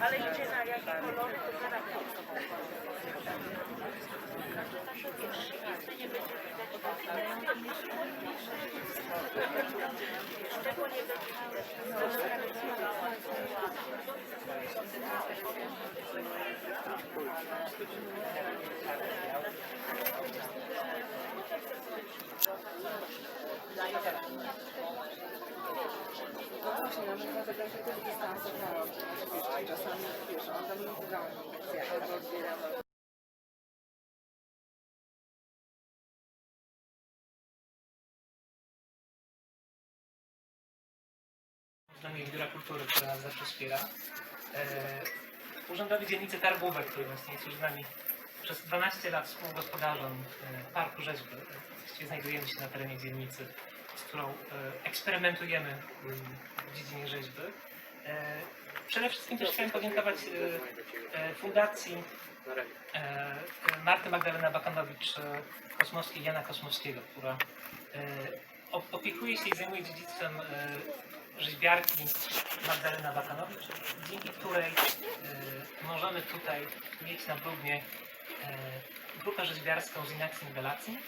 Ale idzie na jakie kolory, to zaraz No właśnie, tam nie Biura Kultury, która nas zawsze wspiera. E, Urzędowi Dzielnicy Targówek, który jest z nami przez 12 lat współgospodarzem Parku Rzeźby. Właściwie znajdujemy się na terenie dzielnicy, z którą e, eksperymentujemy w dziedzinie rzeźby. E, Przede wszystkim też chciałem podziękować e, Fundacji Marty Magdalena Bakanowicz Kosmowskiej, Jana Kosmowskiego, która op- opiekuje się i zajmuje dziedzictwem rzeźbiarki Magdalena Bakanowicz, dzięki której możemy tutaj mieć na Brudnie grupę rzeźbiarską z Inacji Nivelacji.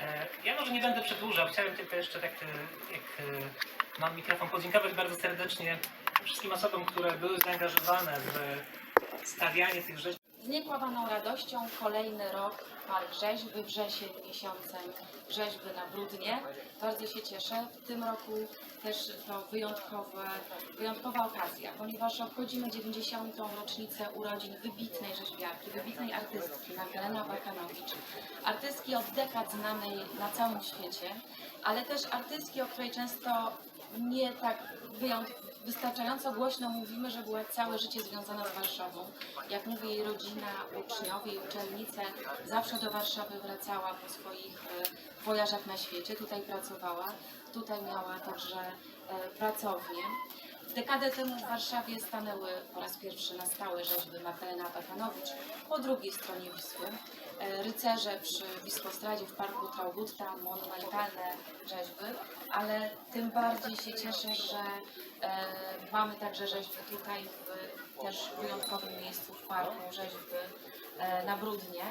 E, ja może nie będę przedłużał, chciałem tylko jeszcze tak, e, jak e, mam mikrofon, podziękować bardzo serdecznie wszystkim osobom, które były zaangażowane w stawianie tych rzeźb. Z niekłamaną radością kolejny rok Park Rzeźby, wrzesień miesiącem rzeźby na Brudnie. Bardzo się cieszę. W tym roku też to wyjątkowe, wyjątkowa okazja, ponieważ obchodzimy 90. rocznicę urodzin wybitnej rzeźbiarki, wybitnej artystki Magdalena Bakanowicz. Artystki od dekad znanej na całym świecie, ale też artystki, o której często nie tak wyjątkowo wystarczająco głośno mówimy, że była całe życie związana z Warszawą. Jak mówi jej rodzina, uczniowie i uczennice, zawsze do Warszawy wracała po swoich e, wojażach na świecie. Tutaj pracowała, tutaj miała także e, pracownię. Dekadę temu w Warszawie stanęły po raz pierwszy na stałe rzeźby Magdalena Bakanowicz po drugiej stronie Wisły. E, Rycerze przy Wisłostradzie w Parku Traugutta, monumentalne rzeźby, ale tym bardziej się cieszę, że e, mamy także rzeźby tutaj w też wyjątkowym miejscu w parku, rzeźby e, na Brudnie.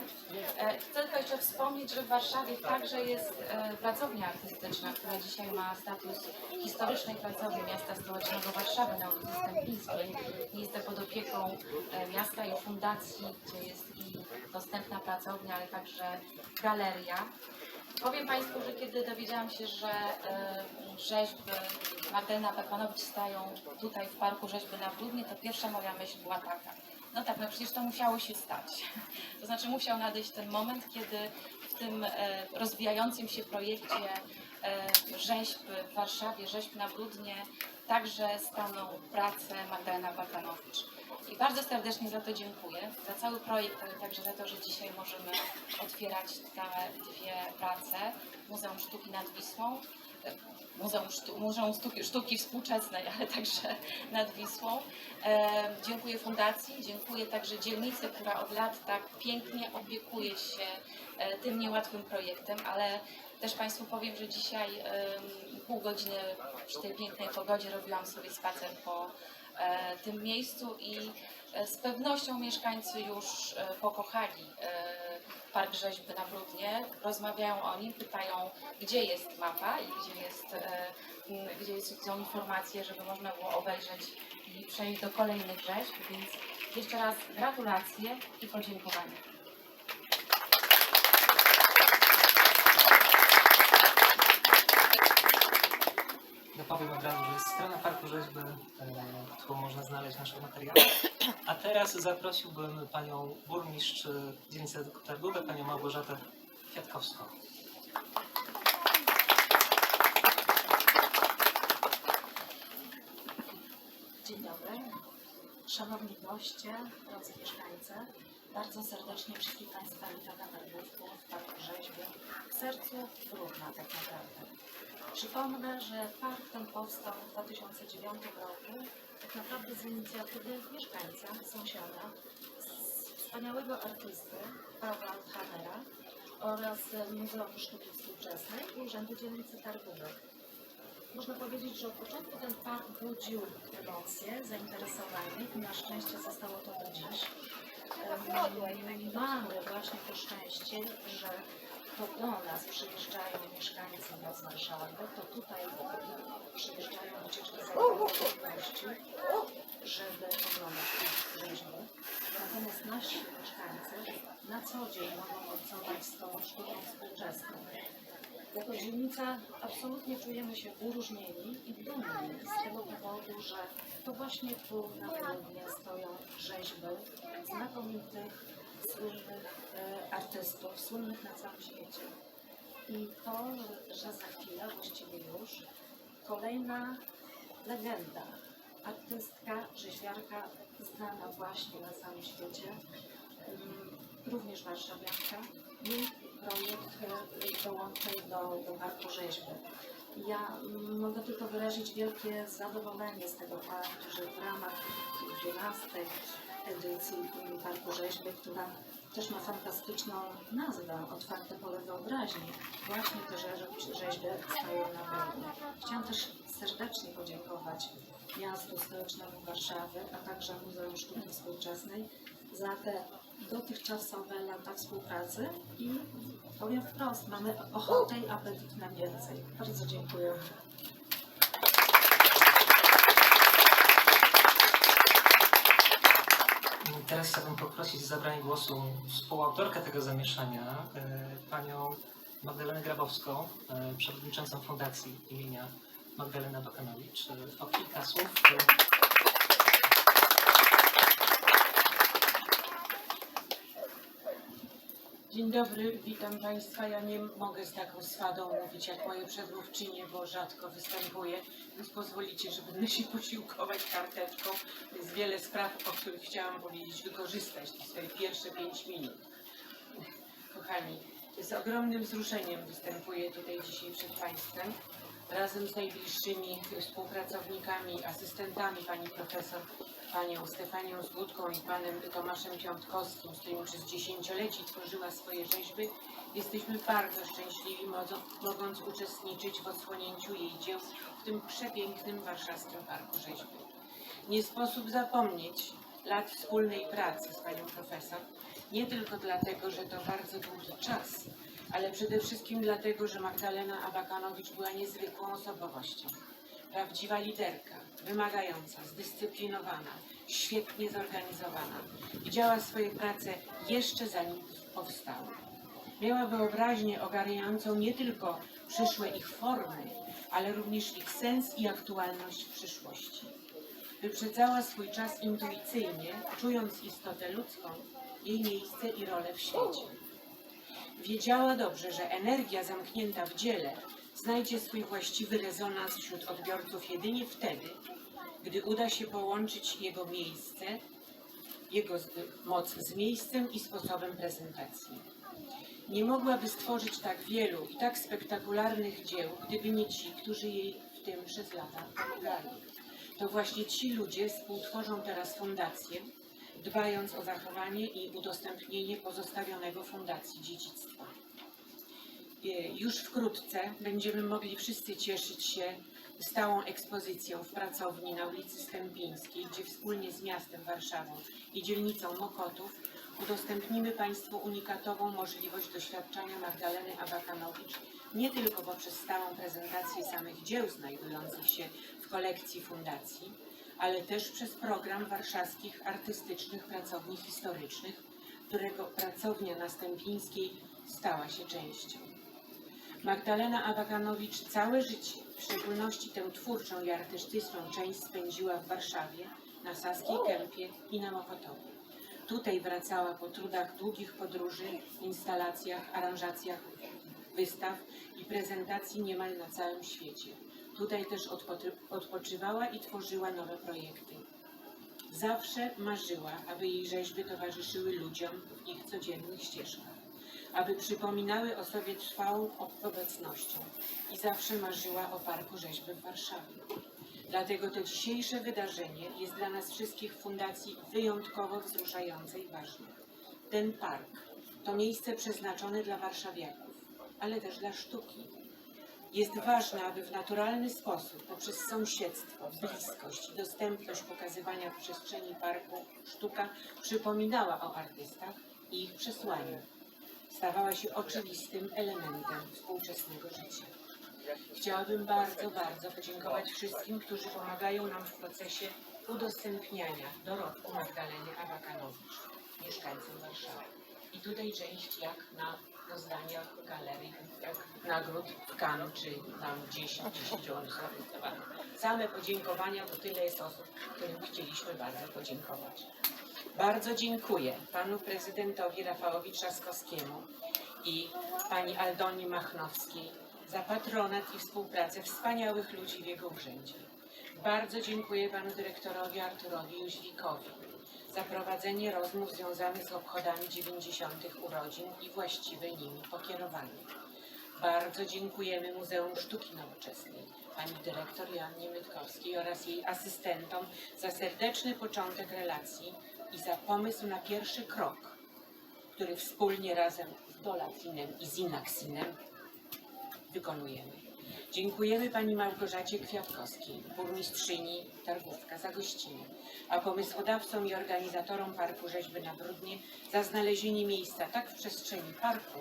E, Chcę tylko jeszcze wspomnieć, że w Warszawie także jest e, pracownia artystyczna, która dzisiaj ma status historycznej pracowni miasta stołecznego Warszawy na ulicy Stępińskiej. Miejsce pod opieką e, miasta i fundacji, gdzie jest i dostępna pracownia, ale także galeria. Powiem Państwu, że kiedy dowiedziałam się, że e, rzeźby Magdalena Bakanowicz stają tutaj w Parku Rzeźby na Brudnie, to pierwsza moja myśl była taka. No tak, no przecież to musiało się stać. To znaczy musiał nadejść ten moment, kiedy w tym e, rozwijającym się projekcie e, rzeźb w Warszawie, rzeźb na Brudnie, także staną prace Magdalena Bakanowicz. I bardzo serdecznie za to dziękuję, za cały projekt, ale także za to, że dzisiaj możemy otwierać te dwie prace Muzeum Sztuki nad Wisłą, e, Muzeum, Sztu, Muzeum Sztuki, Sztuki Współczesnej, ale także nad Wisłą. E, dziękuję Fundacji, dziękuję także dzielnicy, która od lat tak pięknie opiekuje się e, tym niełatwym projektem, ale też Państwu powiem, że dzisiaj em, pół godziny przy tej pięknej pogodzie robiłam sobie spacer po e, tym miejscu i e, z pewnością mieszkańcy już e, pokochali e, Park Rzeźby na Brudnie, rozmawiają o nim, pytają, gdzie jest mapa i gdzie, jest, e, gdzie jest, są informacje, żeby można było obejrzeć i przejść do kolejnych rzeźb, więc jeszcze raz gratulacje i podziękowania. Dopowiem od razu, że jest strona Parku Rzeźby, e, którą można znaleźć nasze materiały. A teraz zaprosiłbym panią burmistrz e, dzielnicy Targówek, panią Małgorzatę Kwiatkowską. Dzień dobry. Szanowni goście, drodzy mieszkańcy, bardzo serdecznie wszystkich Państwa witam na Targówku w Parku Rzeźby, w sercu Brudna tak naprawdę. Przypomnę, że park ten powstał w 2009 roku, tak naprawdę z inicjatywy mieszkańca, sąsiada, wspaniałego artysty Pawła Hanera oraz Muzeum Sztuki Współczesnej i Urzędu Dzielnicy Targówek. Można powiedzieć, że od początku ten park budził emocje, zainteresowanie i na szczęście zostało to do dziś. Mamy właśnie to szczęście, że to do nas przyjeżdżają mieszkańcy z Warszawy, to tutaj przyjeżdżają ucieczki zawodowości, żeby oglądać rzeźby. Natomiast nasi mieszkańcy na co dzień mogą obcować z tą sztuką współczesną. Jako dzielnica absolutnie czujemy się wyróżnieni i dumni z tego powodu, że to właśnie tu na Rudnie stoją rzeźby znakomitych, słynnych e, artystów, słynnych na całym świecie. I to, że za chwilę, właściwie już, kolejna legenda, artystka, rzeźbiarka znana właśnie na całym świecie, mm, również warszawianka, i projekt dołączył do, do Parku Rzeźby. Ja mm, mogę tylko wyrazić wielkie zadowolenie z tego faktu, że w ramach 12 edycji Parku Rzeźby, która też ma fantastyczną nazwę, Otwarte pole wyobraźni, właśnie te rzeźby, stają na Węgrzech. Chciałam też serdecznie podziękować miastu stołecznemu Warszawy, a także Muzeum Sztuki Współczesnej za te dotychczasowe lata współpracy i powiem wprost, mamy ochotę i apetyt na więcej. Bardzo dziękuję. Teraz chciałbym poprosić o zabranie głosu współautorkę tego zamieszania, e, panią Magdalenę Grabowską, e, przewodniczącą Fundacji imienia Magdalena Bakanowicz. E, O kilka słów. Dzień dobry, witam Państwa. Ja nie mogę z taką swadą mówić jak moje przedmówczynie, bo rzadko występuję, więc pozwolicie, że będę się posiłkować karteczką. Jest wiele spraw, o których chciałam powiedzieć, wykorzystać te swoje pierwsze pięć minut. Kochani, z ogromnym wzruszeniem występuję tutaj dzisiaj przed Państwem. Razem z najbliższymi współpracownikami, asystentami pani profesor, panią Stefanią Zgódką i panem Tomaszem Piątkowskim, z którym przez dziesięcioleci tworzyła swoje rzeźby, jesteśmy bardzo szczęśliwi, mogąc uczestniczyć w odsłonięciu jej dzieł w tym przepięknym warszawskim Parku Rzeźby. Nie sposób zapomnieć lat wspólnej pracy z panią profesor, nie tylko dlatego, że to bardzo długi czas, ale przede wszystkim dlatego, że Magdalena Abakanowicz była niezwykłą osobowością. Prawdziwa liderka, wymagająca, zdyscyplinowana, świetnie zorganizowana. Widziała swoje prace jeszcze zanim powstały. Miała wyobraźnię ogarniającą nie tylko przyszłe ich formy, ale również ich sens i aktualność w przyszłości. Wyprzedzała swój czas intuicyjnie, czując istotę ludzką, jej miejsce i rolę w świecie. Wiedziała dobrze, że energia zamknięta w dziele znajdzie swój właściwy rezonans wśród odbiorców jedynie wtedy, gdy uda się połączyć jego miejsce, jego moc z miejscem i sposobem prezentacji. Nie mogłaby stworzyć tak wielu i tak spektakularnych dzieł, gdyby nie ci, którzy jej w tym przez lata pomagali. To właśnie ci ludzie współtworzą teraz fundację, dbając o zachowanie i udostępnienie pozostawionego fundacji dziedzictwa. E, Już wkrótce będziemy mogli wszyscy cieszyć się stałą ekspozycją w pracowni na ulicy Stępińskiej, gdzie wspólnie z miastem Warszawą i dzielnicą Mokotów udostępnimy Państwu unikatową możliwość doświadczenia Magdaleny Abakanowicz nie tylko poprzez stałą prezentację samych dzieł znajdujących się w kolekcji fundacji, ale też przez program warszawskich artystycznych pracowni historycznych, którego pracownia na Stępińskiej stała się częścią. Magdalena Abakanowicz całe życie, w szczególności tę twórczą i artystyczną część spędziła w Warszawie, na Saskiej Kępie i na Mokotowie. Tutaj wracała po trudach długich podróży, instalacjach, aranżacjach wystaw i prezentacji niemal na całym świecie. Tutaj też odpoczy- odpoczywała i tworzyła nowe projekty. Zawsze marzyła, aby jej rzeźby towarzyszyły ludziom w ich codziennych ścieżkach, aby przypominały o sobie trwałą obecnością i zawsze marzyła o Parku Rzeźby w Warszawie. Dlatego to dzisiejsze wydarzenie jest dla nas wszystkich w Fundacji wyjątkowo wzruszające i ważne. Ten park to miejsce przeznaczone dla warszawiaków, ale też dla sztuki. Jest ważne, aby w naturalny sposób, poprzez sąsiedztwo, bliskość i dostępność pokazywania przestrzeni parku, sztuka przypominała o artystach i ich przesłaniu. Stawała się oczywistym elementem współczesnego życia. Chciałabym bardzo, bardzo podziękować wszystkim, którzy pomagają nam w procesie udostępniania dorobku Magdaleny Abakanowicz, mieszkańcom Warszawy. I tutaj część jak na rozdaniach galerii, jak nagród w Cannes, czy tam 10, 10 osób artystowanych. Same podziękowania, bo tyle jest osób, którym chcieliśmy bardzo podziękować. Bardzo dziękuję panu prezydentowi Rafałowi Trzaskowskiemu i pani Aldonie Machnowskiej za patronat i współpracę wspaniałych ludzi w jego urzędzie. Bardzo dziękuję panu dyrektorowi Arturowi Jóźwikowi za prowadzenie rozmów związanych z obchodami 90. urodzin i właściwe nimi pokierowanie. Bardzo dziękujemy Muzeum Sztuki Nowoczesnej, pani dyrektor Joannie Mytkowskiej oraz jej asystentom za serdeczny początek relacji i za pomysł na pierwszy krok, który wspólnie razem z Dolafinem i Zinaksinem wykonujemy. Dziękujemy pani Małgorzacie Kwiatkowskiej, burmistrzyni Targówka za gościnę, a pomysłodawcom i organizatorom Parku Rzeźby na Brudnie za znalezienie miejsca tak w przestrzeni parku,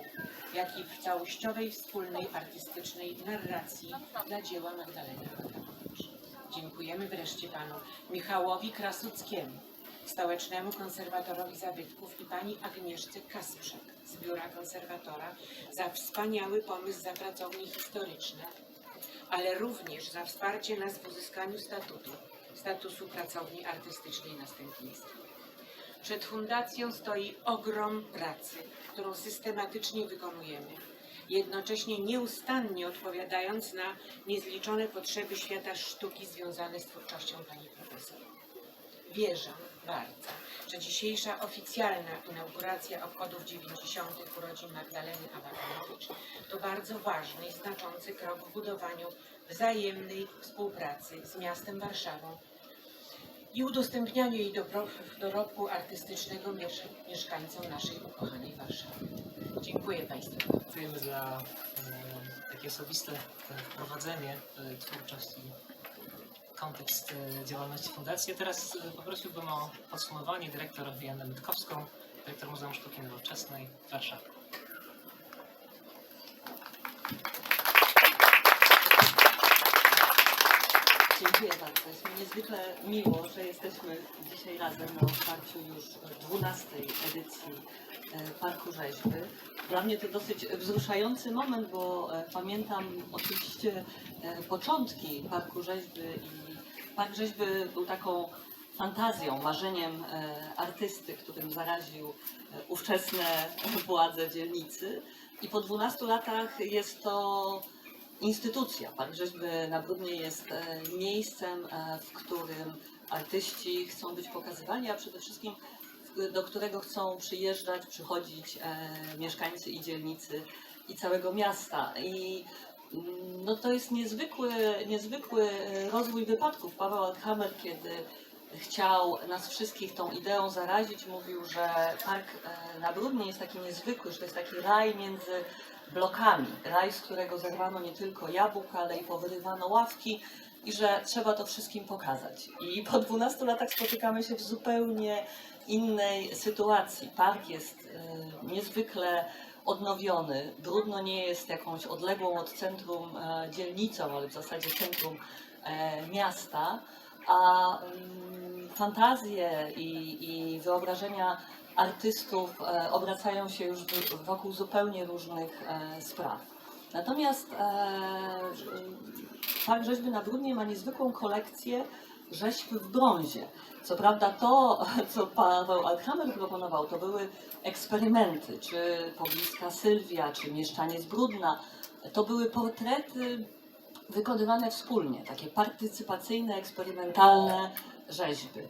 jak i w całościowej wspólnej artystycznej narracji dla dzieła Magdaleny Abakanowicz. Dziękujemy wreszcie panu Michałowi Krasuckiemu, stołecznemu konserwatorowi zabytków i pani Agnieszce Kasprzak z Biura Konserwatora za wspaniały pomysł za pracownie historyczne, ale również za wsparcie nas w uzyskaniu statutu, statusu pracowni artystycznej następnictwa. Przed fundacją stoi ogrom pracy, którą systematycznie wykonujemy, jednocześnie nieustannie odpowiadając na niezliczone potrzeby świata sztuki związane z twórczością pani profesor. Wierzę że dzisiejsza oficjalna inauguracja obchodów 90. urodzin Magdaleny Abakanowicz to bardzo ważny i znaczący krok w budowaniu wzajemnej współpracy z miastem Warszawą i udostępnianiu jej dorobku artystycznego miesz- mieszkańcom naszej ukochanej Warszawy. Dziękuję Państwu. Dziękujemy za e, takie osobiste e, wprowadzenie w twórczość i kontekst e, działalności fundacji. Teraz e, poprosiłbym o podsumowanie dyrektor Joannę Mytkowską, dyrektor Muzeum Sztuki Nowoczesnej w Warszawie. Dziękuję bardzo. Jest mi niezwykle miło, że jesteśmy dzisiaj razem na otwarciu już 12 edycji e, Parku Rzeźby. Dla mnie to dosyć wzruszający moment, bo pamiętam oczywiście początki Parku Rzeźby i Park Rzeźby był taką fantazją, marzeniem e, artysty, którym zaraził e, ówczesne władze dzielnicy. I po 12 latach jest to instytucja. Park Rzeźby na Brudnie jest e, miejscem, w którym artyści chcą być pokazywani, a przede wszystkim do którego chcą przyjeżdżać, przychodzić mieszkańcy i dzielnicy i całego miasta. I no to jest niezwykły, niezwykły e, rozwój wypadków. Paweł Althammer, kiedy chciał nas wszystkich tą ideą zarazić, mówił, że park e, na Brudnie jest taki niezwykły, że to jest taki raj między blokami. Raj, z którego zerwano nie tylko jabłka, ale i powyrywano ławki i że trzeba to wszystkim pokazać. I po 12 latach spotykamy się w zupełnie innej sytuacji. Park jest e, niezwykle odnowiony. Brudno nie jest jakąś odległą od centrum e, dzielnicą, ale w zasadzie centrum e, miasta, a mm, fantazje i, i wyobrażenia artystów e, obracają się już wokół zupełnie różnych spraw. Natomiast e, Park Rzeźby na Brudnie ma niezwykłą kolekcję rzeźb w brązie. Co prawda to, co Paweł Althammer proponował, to były eksperymenty, czy pobliska Sylwia, czy mieszczanie z Brudna. To były portrety wykonywane wspólnie, takie partycypacyjne, eksperymentalne rzeźby.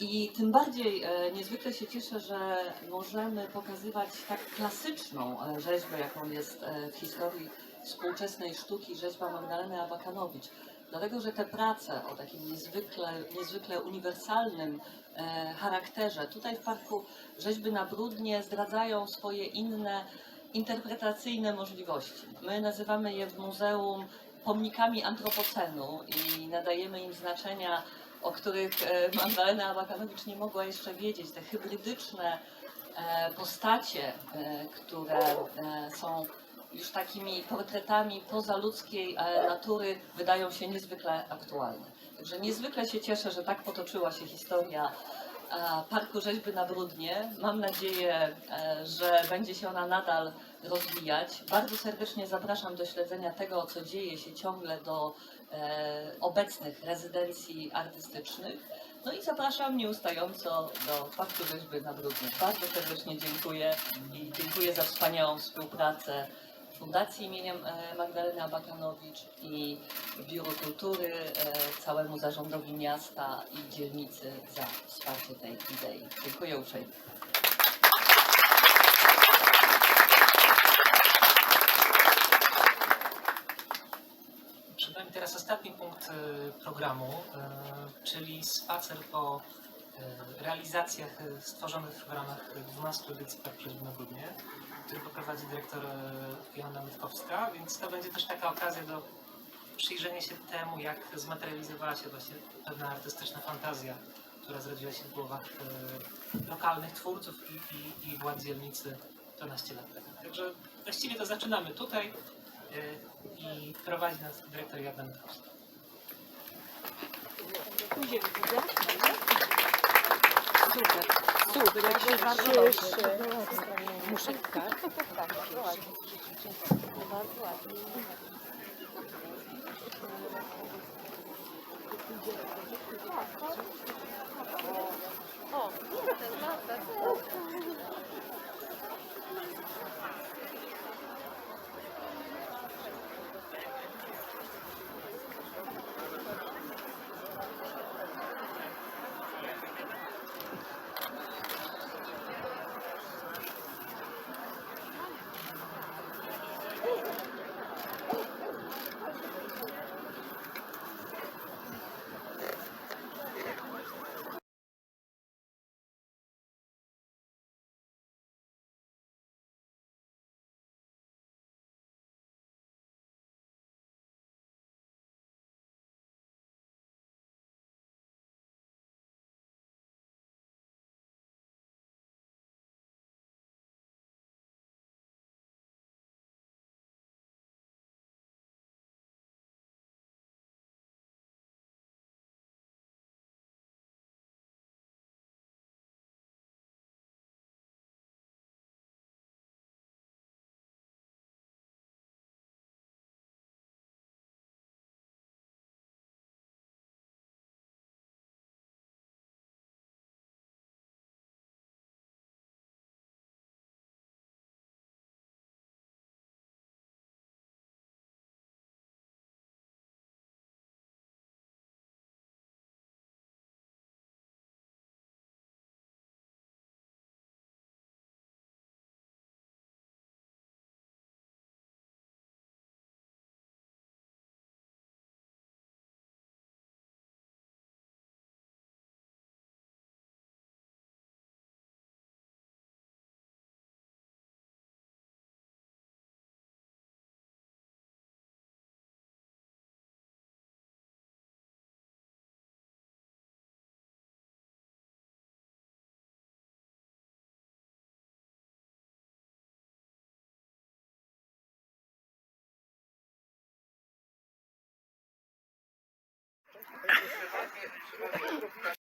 I tym bardziej e, niezwykle się cieszę, że możemy pokazywać tak klasyczną e, rzeźbę, jaką jest e, w historii współczesnej sztuki rzeźba Magdaleny Abakanowicz. Dlatego, że te prace o takim niezwykle, niezwykle uniwersalnym e, charakterze tutaj w Parku Rzeźby na Brudnie zdradzają swoje inne interpretacyjne możliwości. My nazywamy je w muzeum pomnikami antropocenu i nadajemy im znaczenia, o których e, Magdalena Abakanowicz nie mogła jeszcze wiedzieć. Te hybrydyczne e, postacie, które są już takimi portretami pozaludzkiej e, natury, wydają się niezwykle aktualne. Także niezwykle się cieszę, że tak potoczyła się historia e, Parku Rzeźby na Brudnie. Mam nadzieję, e, że będzie się ona nadal rozwijać. Bardzo serdecznie zapraszam do śledzenia tego, co dzieje się ciągle do obecnych rezydencji artystycznych. No i zapraszam nieustająco do Parku Rzeźby na Brudnie. Bardzo serdecznie dziękuję i dziękuję za wspaniałą współpracę Fundacji imieniem e, Magdaleny Abakanowicz i Biuru Kultury, e, całemu zarządowi miasta i dzielnicy za wsparcie tej idei. Dziękuję uprzejmie. Przed nami teraz ostatni punkt e, programu, czyli spacer po realizacjach e, stworzonych w ramach 12 edycji Rzeźby na Brudnie, który poprowadzi dyrektor e, Joanna Mytkowska, więc to będzie też taka okazja do przyjrzenia się temu, jak zmaterializowała się właśnie pewna artystyczna fantazja, która zrodziła się w głowach e, lokalnych twórców i, i, i władz dzielnicy 12 lat temu. Także właściwie to zaczynamy tutaj e, i prowadzi nas dyrektor Joanna Mytkowska. Super, super, jak się bardzo cieszę. Muszę tak? Tak, bardzo ładnie. O, o, o, o, o, o, o, o, ちなみに。